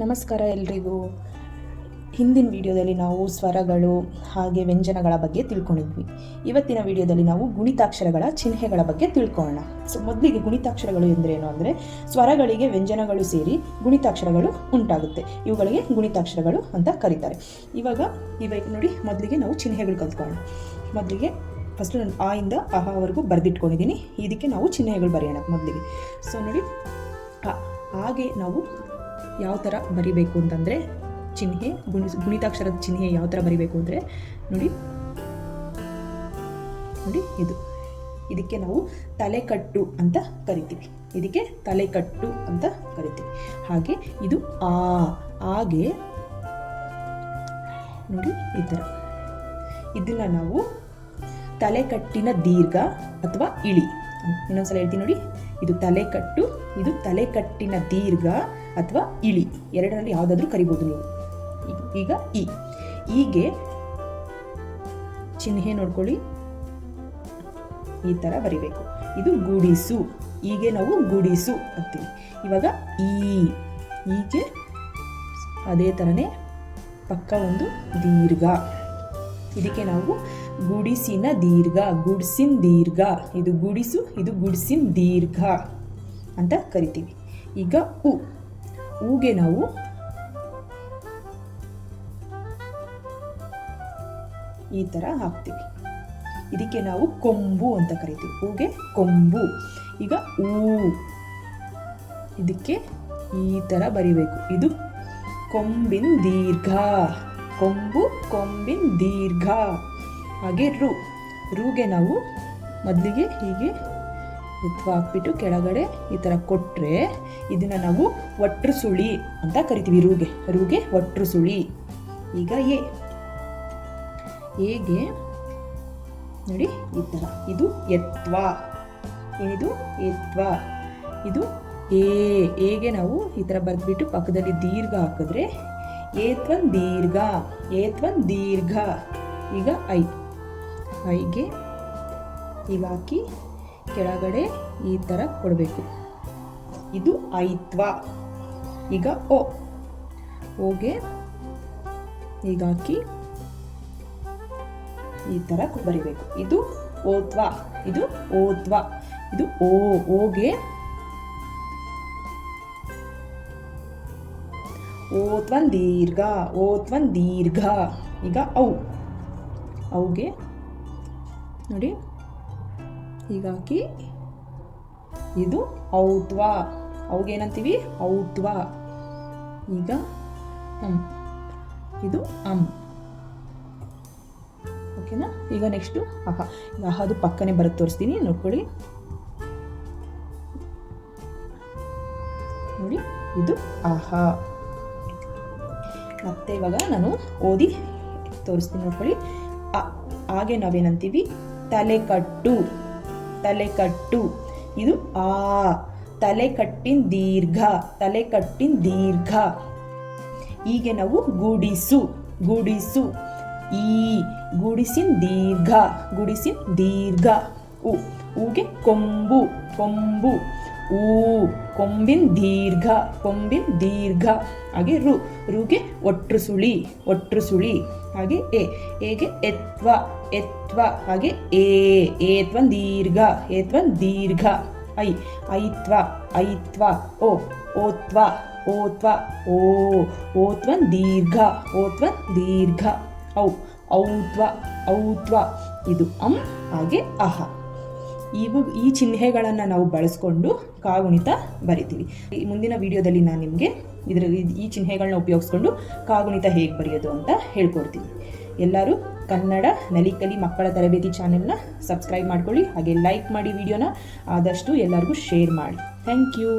ನಮಸ್ಕಾರ ಎಲ್ರಿಗೂ. ಹಿಂದಿನ ವಿಡಿಯೋದಲ್ಲಿ ನಾವು ಸ್ವರಗಳು ಹಾಗೆ ವ್ಯಂಜನಗಳ ಬಗ್ಗೆ ತಿಳ್ಕೊಂಡಿದ್ವಿ. ಇವತ್ತಿನ ವಿಡಿಯೋದಲ್ಲಿ ನಾವು ಗುಣಿತಾಕ್ಷರಗಳ ಚಿಹ್ನೆಗಳ ಬಗ್ಗೆ ತಿಳ್ಕೊಳ್ಳೋಣ. ಸೊ ಮೊದಲಿಗೆ ಗುಣಿತಾಕ್ಷರಗಳು ಎಂದರೇನು ಅಂದರೆ, ಸ್ವರಗಳಿಗೆ ವ್ಯಂಜನಗಳು ಸೇರಿ ಗುಣಿತಾಕ್ಷರಗಳು ಉಂಟಾಗುತ್ತೆ. ಇವುಗಳಿಗೆ ಗುಣಿತಾಕ್ಷರಗಳು ಅಂತ ಕರೀತಾರೆ. ಇವಾಗ ಇವಾಗ ನೋಡಿ, ಮೊದಲಿಗೆ ನಾವು ಚಿಹ್ನೆಗಳು ಕಲ್ತ್ಕೊಳ್ಳೋಣ. ಮೊದಲಿಗೆ ಫಸ್ಟು ನಾನು ಆ ಇಂದ ಅಹವರೆಗೂ ಬರೆದಿಟ್ಕೊಂಡಿದ್ದೀನಿ. ಇದಕ್ಕೆ ನಾವು ಚಿಹ್ನೆಗಳು ಬರೆಯೋಣ ಮೊದಲಿಗೆ. ಸೊ ನೋಡಿ ಹಾಗೆ ನಾವು ಯಾವ ಥರ ಬರಿಬೇಕು ಅಂತಂದರೆ ಚಿಹ್ನೆ, ಗುಣಿ, ಗುಣಿತಾಕ್ಷರದ ಚಿಹ್ನೆ ಯಾವ ಥರ ಬರಿಬೇಕು ಅಂದರೆ ನೋಡಿ ನೋಡಿ ಇದು. ಇದಕ್ಕೆ ನಾವು ತಲೆಕಟ್ಟು ಅಂತ ಕರಿತೀವಿ. ಇದಕ್ಕೆ ತಲೆಕಟ್ಟು ಅಂತ ಕರಿತೀವಿ. ಹಾಗೆ ಇದು ಆ, ಹಾಗೆ ನೋಡಿ ಈ ಥರ. ಇದನ್ನ ನಾವು ತಲೆಕಟ್ಟಿನ ದೀರ್ಘ ಅಥವಾ ಇಳಿ. ಇನ್ನೊಂದ್ಸಲ ಹೇಳ್ತೀನಿ ನೋಡಿ. ಇದು ತಲೆಕಟ್ಟು, ಇದು ತಲೆಕಟ್ಟಿನ ದೀರ್ಘ ಅಥವಾ ಇಳಿ. ಎರಡರಲ್ಲಿ ಯಾವುದಾದ್ರೂ ಕರಿಬೋದು ನೀವು. ಈಗ ಈ. ಹೀಗೆ ಚಿಹ್ನೆ ನೋಡ್ಕೊಳ್ಳಿ. ಈ ಥರ ಬರಿಬೇಕು. ಇದು ಗುಡಿಸು. ಹೀಗೆ ನಾವು ಗುಡಿಸು ಅಂತೀವಿ. ಇವಾಗ ಈ. ಹೀಗೆ ಅದೇ ಥರನೇ ಪಕ್ಕ ಒಂದು ದೀರ್ಘ. ಇದಕ್ಕೆ ನಾವು ಗುಡಿಸಿನ ದೀರ್ಘ, ಗುಡ್ಸಿನ ದೀರ್ಘ. ಇದು ಗುಡಿಸು, ಇದು ಗುಡ್ಸಿನ ದೀರ್ಘ ಅಂತ ಕರಿತೀವಿ. ಈಗ ಉ. ಊಗೆ ನಾವು ಈ ಥರ ಹಾಕ್ತೀವಿ. ಇದಕ್ಕೆ ನಾವು ಕೊಂಬು ಅಂತ ಕರಿತೀವಿ. ಹೂಗೆ ಕೊಂಬು. ಈಗ ಊ. ಇದಕ್ಕೆ ಈ ಥರ ಬರಿಬೇಕು. ಇದು ಕೊಂಬಿನ ದೀರ್ಘ. ಕೊಂಬು, ಕೊಂಬಿನ ದೀರ್ಘ. ಹಾಗೆ ರು. ರೂಗೆ ನಾವು ಮೊದಲಿಗೆ ಹೀಗೆ ಎತ್ವ ಹಾಕ್ಬಿಟ್ಟು ಕೆಳಗಡೆ ಈ ಥರ ಕೊಟ್ಟರೆ ಇದನ್ನು ನಾವು ಒಟ್ರು ಸುಳಿ ಅಂತ ಕರಿತೀವಿ ರೂಗೆ. ರೂಗೆ ಒಟ್ರು ಸುಳಿ. ಈಗ ಎ. ಹೇಗೆ? ನೋಡಿ ಈ ಥರ. ಇದು ಎತ್ವ. ಏನಿದು? ಎತ್ವ. ಇದು ಏ ಹೇಗೆ ನಾವು ಈ ಥರ ಬರೆದ್ಬಿಟ್ಟು ಪಕ್ಕದಲ್ಲಿ ದೀರ್ಘ ಹಾಕಿದ್ರೆ ಏತ್ವನ್ ದೀರ್ಘ ಏತ್ವನ್ ದೀರ್ಘ. ಈಗ ಐ ಈಗ ಹಾಕಿ ಕೆಳಗಡೆ ಈ ಥರ ಕೊಡಬೇಕು. ಇದು ಐತ್ವ. ಈಗ ಓ. ಓಗೆ ಈಗ ಹಾಕಿ ಈ ಥರ ಬರಿಬೇಕು. ಇದು ಓತ್ವ. ಇದು ಓತ್ವ. ಇದು ಓ. ಓಗೆ ಓತ್ವನ್ ದೀರ್ಘ. ಓತ್ವನ್ ದೀರ್ಘ. ಈಗ ಔ. ಅವ್ಗೆ ನೋಡಿ. ಹೀಗಾಗಿ ಇದು ಔತ್ವ. ಅವಾಗೇನಂತೀವಿ ಔತ್ವ. ಈಗ ಅಂ ಇದು ಅಮ್ ಓಕೆನಾ ಈಗ ನೆಕ್ಸ್ಟು ಅಹ. ಈಗ ಅಹದು ಪಕ್ಕನೆ ಬರೋದು ತೋರಿಸ್ತೀನಿ. ನೋಡ್ಕೊಳ್ಳಿ. ನೋಡಿ, ಇದು ಅಹ. ಮತ್ತೆ ಇವಾಗ ನಾನು ಓದಿ ತೋರಿಸ್ತೀನಿ ನೋಡ್ಕೊಳ್ಳಿ. ಹಾಗೆ ನಾವೇನಂತೀವಿ? ತಲೆಕಟ್ಟು. ತಲೆಕಟ್ಟು. ಇದು ಆ. ತಲೆಕಟ್ಟಿನ ದೀರ್ಘ. ತಲೆಕಟ್ಟಿನ ದೀರ್ಘ. ಹೀಗೆ ನಾವು ಗುಡಿಸು. ಗುಡಿಸು. ಈ. ಗುಡಿಸಿನ ದೀರ್ಘ. ಗುಡಿಸಿನ ದೀರ್ಘ. ಉ. ಊಗೆ ಕೊಂಬು. ಕೊಂಬು. ಊ, ಕೊಂಬಿನ ದೀರ್ಘ ಕೊಂಬಿನ ದೀರ್ಘ. ಹಾಗೆ ರು, ರುಗೆ ಒಟ್ರು ಸುಳಿ ಒಟ್ರು ಸುಳಿ. ಹಾಗೆ ಎ ಏಗೆ ಎತ್ವ ಎತ್ವ. ಹಾಗೆ ಏ ಏತ್ವನ್ ದೀರ್ಘ ಏತ್ವನ್ ದೀರ್ಘ. ಐ, ಐತ್ವ ಐತ್ವ. ಓ, ಓತ್ವ ಓತ್ವ. ಓ, ಓತ್ವನ್ ದೀರ್ಘ ಓತ್ವನ್ ದೀರ್ಘ. ಔ, ಔತ್ವ ಔತ್ವ. ಇದು ಅಂ, ಹಾಗೆ ಅಹ. ಇವು ಈ ಚಿಹ್ನೆಗಳನ್ನು ನಾವು ಬಳಸ್ಕೊಂಡು ಕಾಗುಣಿತ ಬರಿತೀವಿ. ಈ ಮುಂದಿನ ವಿಡಿಯೋದಲ್ಲಿ ನಾನು ನಿಮಗೆ ಇದರ ಈ ಚಿಹ್ನೆಗಳನ್ನ ಉಪಯೋಗಿಸ್ಕೊಂಡು ಕಾಗುಣಿತ ಹೇಗೆ ಬರೆಯೋದು ಅಂತ ಹೇಳ್ಕೊಡ್ತೀನಿ. ಎಲ್ಲರೂ ಕನ್ನಡ ನಲಿಕಲಿ ಮಕ್ಕಳ ತರಬೇತಿ ಚಾನೆಲ್ನ ಸಬ್ಸ್ಕ್ರೈಬ್ ಮಾಡ್ಕೊಳ್ಳಿ, ಹಾಗೆ ಲೈಕ್ ಮಾಡಿ ವಿಡಿಯೋನ ಆದಷ್ಟು ಎಲ್ಲರಿಗೂ ಶೇರ್ ಮಾಡಿ. Thank you.